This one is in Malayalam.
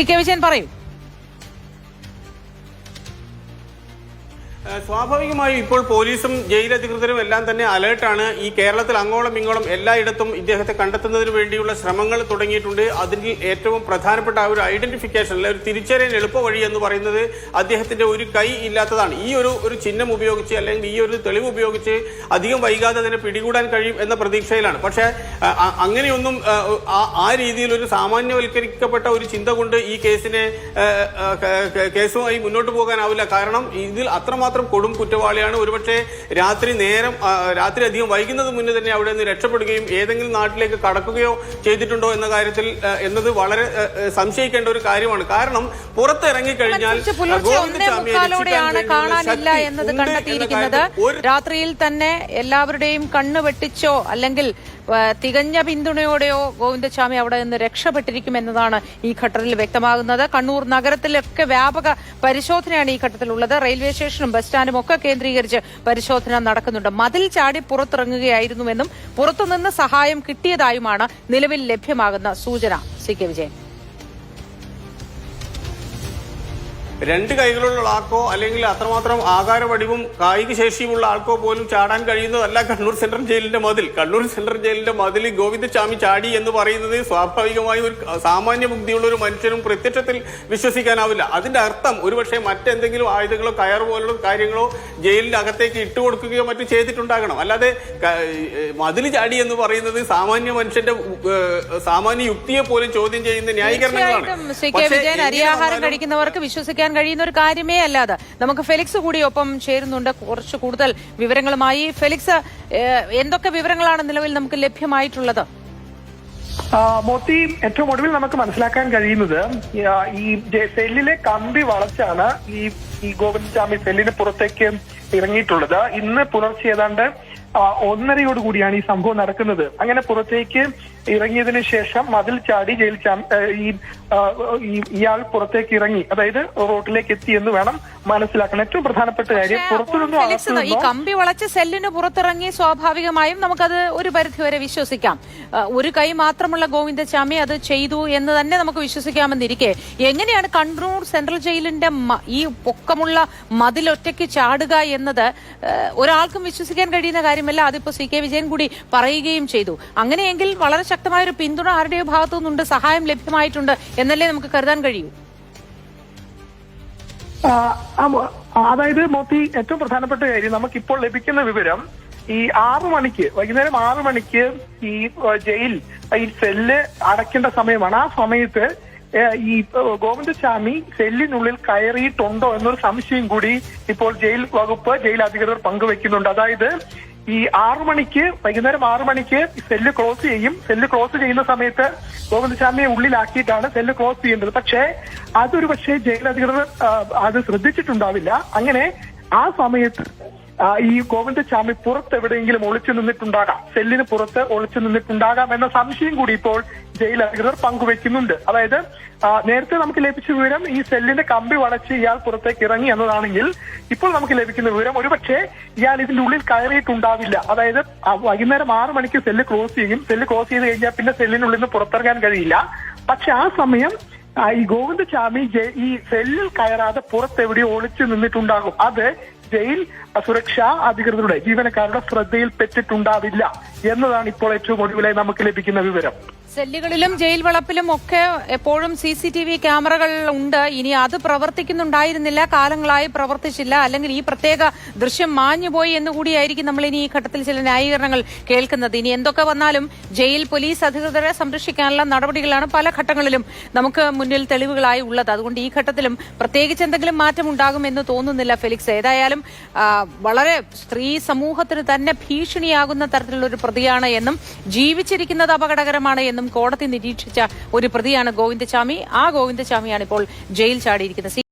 സി കെ വിജയൻ പറയൂ. സ്വാഭാവികമായും ഇപ്പോൾ പോലീസും ജയിൽ അധികൃതരും എല്ലാം തന്നെ അലേർട്ടാണ് ഈ കേരളത്തിൽ അങ്ങോളം ഇങ്ങോളം എല്ലായിടത്തും ഇദ്ദേഹത്തെ കണ്ടെത്തുന്നതിന് വേണ്ടിയുള്ള ശ്രമങ്ങൾ തുടങ്ങിയിട്ടുണ്ട്. അതിൽ ഏറ്റവും പ്രധാനപ്പെട്ട ആ ഒരു ഐഡന്റിഫിക്കേഷൻ അല്ലെ ഒരു തിരിച്ചറിയാൻ എളുപ്പ വഴി എന്ന് പറയുന്നത് അദ്ദേഹത്തിന്റെ ഒരു കൈ ഇല്ലാത്തതാണ്. ഈ ഒരു ഒരു ചിഹ്നം ഉപയോഗിച്ച് അല്ലെങ്കിൽ ഈ ഒരു തെളിവ് ഉപയോഗിച്ച് അധികം വൈകാതെ തന്നെ പിടികൂടാൻ കഴിയും എന്ന പ്രതീക്ഷയിലാണ്. പക്ഷേ അങ്ങനെയൊന്നും ആ- രീതിയിൽ ഒരു സാമാന്യവൽക്കരിക്കപ്പെട്ട ഒരു ചിന്ത കൊണ്ട് ഈ കേസിനെ കേസുമായി മുന്നോട്ട് പോകാനാവില്ല. കാരണം ഇതിൽ അത്രമാത്രം കൊടും കുറ്റവാളിയാണ്. ഒരുപക്ഷെ രാത്രി നേരം രാത്രി അധികം വൈകുന്നത് മുന്നേ തന്നെ അവിടെ നിന്ന് രക്ഷപ്പെടുകയും ഏതെങ്കിലും നാട്ടിലേക്ക് കടക്കുകയോ ചെയ്തിട്ടുണ്ടോ എന്ന കാര്യത്തിൽ എന്നത് വളരെ സംശയിക്കേണ്ട ഒരു കാര്യമാണ്. കാരണം പുറത്തിറങ്ങിക്കഴിഞ്ഞാൽ കാണാനില്ല ശക്തി എന്നത് കണ്ടെത്തിയിരിക്കുന്നത്. രാത്രിയിൽ തന്നെ എല്ലാവരുടെയും കണ്ണ് വെട്ടിച്ചോ അല്ലെങ്കിൽ തികഞ്ഞ പിന്തുണയോടെയോ ഗോവിന്ദസ്വാമി അവിടെ നിന്ന് രക്ഷപ്പെട്ടിരിക്കും എന്നതാണ് ഈ ഘട്ടത്തിൽ വ്യക്തമാകുന്നത്. കണ്ണൂർ നഗരത്തിലൊക്കെ വ്യാപക പരിശോധനയാണ് ഈ ഘട്ടത്തിലുള്ളത്. റെയിൽവേ സ്റ്റേഷനും ബസ് സ്റ്റാൻഡും ഒക്കെ കേന്ദ്രീകരിച്ച് പരിശോധന നടക്കുന്നുണ്ട്. മതിൽ ചാടി പുറത്തിറങ്ങുകയായിരുന്നുവെന്നും പുറത്തുനിന്ന് സഹായം കിട്ടിയതായുമാണ് നിലവിൽ ലഭ്യമാകുന്ന സൂചന സി കെ വിജയൻ. രണ്ട് കൈകളുള്ള ആൾക്കോ അല്ലെങ്കിൽ അത്രമാത്രം ആകാര വടിവും കായിക ശേഷിയുമുള്ള ആൾക്കോ പോലും ചാടാൻ കഴിയുന്നതല്ല കണ്ണൂർ സെൻട്രൽ ജയിലിന്റെ മതിൽ. കണ്ണൂർ സെൻട്രൽ ജയിലിന്റെ മതിൽ ഗോവിന്ദസ്വാമി ചാടി എന്ന് പറയുന്നത് സ്വാഭാവികമായും ഒരു സാമാന്യ ബുദ്ധിയുള്ള ഒരു മനുഷ്യനും പ്രത്യക്ഷത്തിൽ വിശ്വസിക്കാനാവില്ല. അതിന്റെ അർത്ഥം ഒരുപക്ഷെ മറ്റെന്തെങ്കിലും ആയുധങ്ങളോ കയർ പോലുള്ള കാര്യങ്ങളോ ജയിലിന്റെ അകത്തേക്ക് ഇട്ടുകൊടുക്കുകയോ മറ്റു ചെയ്തിട്ടുണ്ടാകണം. അല്ലാതെ മതിൽ ചാടി എന്ന് പറയുന്നത് സാമാന്യ മനുഷ്യന്റെ സാമാന്യ യുക്തിയെ പോലും ചോദ്യം ചെയ്യുന്ന ന്യായീകരണങ്ങളാണ്. പക്ഷേ കഴിക്കുന്നവർക്ക് വിശ്വസിക്കാൻ കഴിയുന്ന ഒരു കാര്യമേ അല്ലാതെ നമുക്ക് ഫെലിക്സ് കൂടി ഒപ്പം ചേരുന്നുണ്ട്. കുറച്ച് കൂടുതൽ വിവരങ്ങളുമായി. ഫെലിക്സ് എന്തൊക്കെ വിവരങ്ങളാണ് നിലവിൽ നമുക്ക് ലഭ്യമായിട്ടുള്ളത്? മോത്തി ഏറ്റവും ഒടുവിൽ നമുക്ക് മനസ്സിലാക്കാൻ കഴിയുന്നത് ഈ, സെല്ലിലെ കമ്പി വളച്ചാണ് ഈ ഈ ഗോവിന്ദസ്വാമി സെല്ലിന് പുറത്തേക്ക് ഇറങ്ങിയിട്ടുള്ളത്. ഇന്ന് പുലർച്ചെ ഏതാണ്ട് ഒന്നരയോട് കൂടിയാണ് ഈ സംഭവം നടക്കുന്നത്. അങ്ങനെ പുറത്തേക്ക് ഇറങ്ങിയതിന് ശേഷം മതിൽ ചാടി ജയിൽ ഈ- ഇയാൾ പുറത്തേക്ക് ഇറങ്ങി. അതായത് റോട്ടിലേക്ക് എത്തി എന്ന് വേണം മനസ്സിലാക്കണം. ഏറ്റവും പ്രധാനപ്പെട്ട കാര്യം പുറത്തുനിന്ന് ഈ കമ്പി വളച്ച് സെല്ലിന് പുറത്തിറങ്ങി സ്വാഭാവികമായും നമുക്കത് ഒരു പരിധി വരെ വിശ്വസിക്കാം. ഒരു കൈ മാത്രമുള്ള ഗോവിന്ദസ്വാമി അത് ചെയ്തു എന്ന് തന്നെ നമുക്ക് വിശ്വസിക്കാമെന്നിരിക്കെ. എങ്ങനെയാണ് കണ്ണൂർ സെൻട്രൽ ജയിലിന്റെ ഈ പൊക്കമുള്ള മതിലൊറ്റയ്ക്ക് ചാടുക എന്നത് ഒരാൾക്കും വിശ്വസിക്കാൻ കഴിയുന്ന കാര്യമല്ല. അതിപ്പോ സി കെ വിജയൻ കൂടി പറയുകയും ചെയ്തു. അങ്ങനെയെങ്കിൽ വളരെ ശക്തമായ ഒരു പിന്തുണ ആരുടെയോ ഭാഗത്തുനിന്നുണ്ട് സഹായം ലഭ്യമായിട്ടുണ്ട് എന്നല്ലേ നമുക്ക് കരുതാൻ കഴിയൂ? അതായത് മോത്തി ഏറ്റവും പ്രധാനപ്പെട്ട കാര്യം നമുക്കിപ്പോൾ ലഭിക്കുന്ന വിവരം ഈ ആറു മണിക്ക് വൈകുന്നേരം ആറു മണിക്ക് ഈ ജയിൽ ഈ സെല്ല് അടയ്ക്കേണ്ട സമയമാണ്. ആ സമയത്ത് ഈ ഗോവിന്ദസ്വാമി സെല്ലിനുള്ളിൽ കയറിയിട്ടുണ്ടോ എന്നൊരു സംശയം കൂടി ഇപ്പോൾ ജയിൽ വകുപ്പ് ജയിൽ അധികൃതർ പങ്കുവെക്കുന്നുണ്ട്. അതായത് ഈ ആറു മണിക്ക് വൈകുന്നേരം ആറു മണിക്ക് സെല്ല് ക്ലോസ് ചെയ്യും. സെല്ല് ക്ലോസ് ചെയ്യുന്ന സമയത്ത് ഗോവിന്ദസ്വാമിയെ ഉള്ളിലാക്കിയിട്ടാണ് സെല്ല് ക്ലോസ് ചെയ്യേണ്ടത് പക്ഷേ അതൊരു പക്ഷേ ജയിൽ അധികൃതർ അത് ശ്രദ്ധിച്ചിട്ടുണ്ടാവില്ല. അങ്ങനെ ആ സമയത്ത് ഈ ഗോവിന്ദസ്വാമി പുറത്ത് എവിടെയെങ്കിലും ഒളിച്ചു നിന്നിട്ടുണ്ടാകാം. സെല്ലിന് പുറത്ത് ഒളിച്ചു നിന്നിട്ടുണ്ടാകാം എന്ന സംശയം കൂടി ഇപ്പോൾ ജയിൽ അധികൃതർ പങ്കുവെക്കുന്നുണ്ട്. അതായത് നേരത്തെ നമുക്ക് ലഭിച്ച വിവരം ഈ സെല്ലിന്റെ കമ്പി വളച്ച് ഇയാൾ പുറത്തേക്ക് ഇറങ്ങി എന്നതാണെങ്കിൽ ഇപ്പോൾ നമുക്ക് ലഭിക്കുന്ന വിവരം ഒരുപക്ഷെ ഇയാൾ ഇതിന്റെ ഉള്ളിൽ കയറിയിട്ടുണ്ടാവില്ല. അതായത് വൈകുന്നേരം ആറു മണിക്ക് സെല്ല് ക്ലോസ് ചെയ്യും. സെല്ല് ക്ലോസ് ചെയ്ത് കഴിഞ്ഞാൽ പിന്നെ സെല്ലിനുള്ളിൽ നിന്ന് പുറത്തിറങ്ങാൻ കഴിയില്ല. പക്ഷെ ആ സമയം ഈ ഗോവിന്ദസ്വാമി സ്വാമി ഈ സെല്ലിൽ കയറാതെ പുറത്തെവിടെയോ ഒളിച്ചു നിന്നിട്ടുണ്ടാകും. അത് ജയിൽ സുരക്ഷാ അധികൃതരുടെ ജീവനക്കാരുടെ ശ്രദ്ധയിൽ പെറ്റിട്ടുണ്ടാവില്ല എന്നതാണ് ഇപ്പോൾ ഏറ്റവും ഒടുവിലായി നമുക്ക് ലഭിക്കുന്ന വിവരം. സെല്ലുകളിലും ജയിൽ വളപ്പിലും ഒക്കെ എപ്പോഴും സി സി ടി വി ക്യാമറകൾ ഉണ്ട്. ഇനി അത് പ്രവർത്തിക്കുന്നുണ്ടായിരുന്നില്ല. കാലങ്ങളായി പ്രവർത്തിച്ചില്ല. അല്ലെങ്കിൽ ഈ പ്രത്യേക ദൃശ്യം മാഞ്ഞുപോയി എന്നുകൂടിയായിരിക്കും നമ്മൾ ഇനി ഈ ഘട്ടത്തിൽ ചില ന്യായീകരണങ്ങൾ കേൾക്കുന്നത്. ഇനി എന്തൊക്കെ വന്നാലും ജയിൽ പോലീസ് അധികൃതരെ സംരക്ഷിക്കാനുള്ള നടപടികളാണ് പല ഘട്ടങ്ങളിലും നമുക്ക് മുന്നിൽ തെളിവുകളായി ഉള്ളത്. അതുകൊണ്ട് ഈ ഘട്ടത്തിലും പ്രത്യേകിച്ച് എന്തെങ്കിലും മാറ്റം ഉണ്ടാകുമെന്ന് തോന്നുന്നില്ല ഫെലിക്സ്. ഏതായാലും വളരെ സ്ത്രീ സമൂഹത്തിന് തന്നെ ഭീഷണിയാകുന്ന തരത്തിലുള്ള ഒരു പ്രതിയാണ് എന്നും ജീവിച്ചിരിക്കുന്നത് അപകടകരമാണ് എന്നും കോടതി നിരീക്ഷിച്ച ഒരു പ്രതിയാണ് ഗോവിന്ദസ്വാമി ആ ഗോവിന്ദസ്വാമിയാണ് ഇപ്പോൾ ജയിൽ ചാടിയിരിക്കുന്നത്.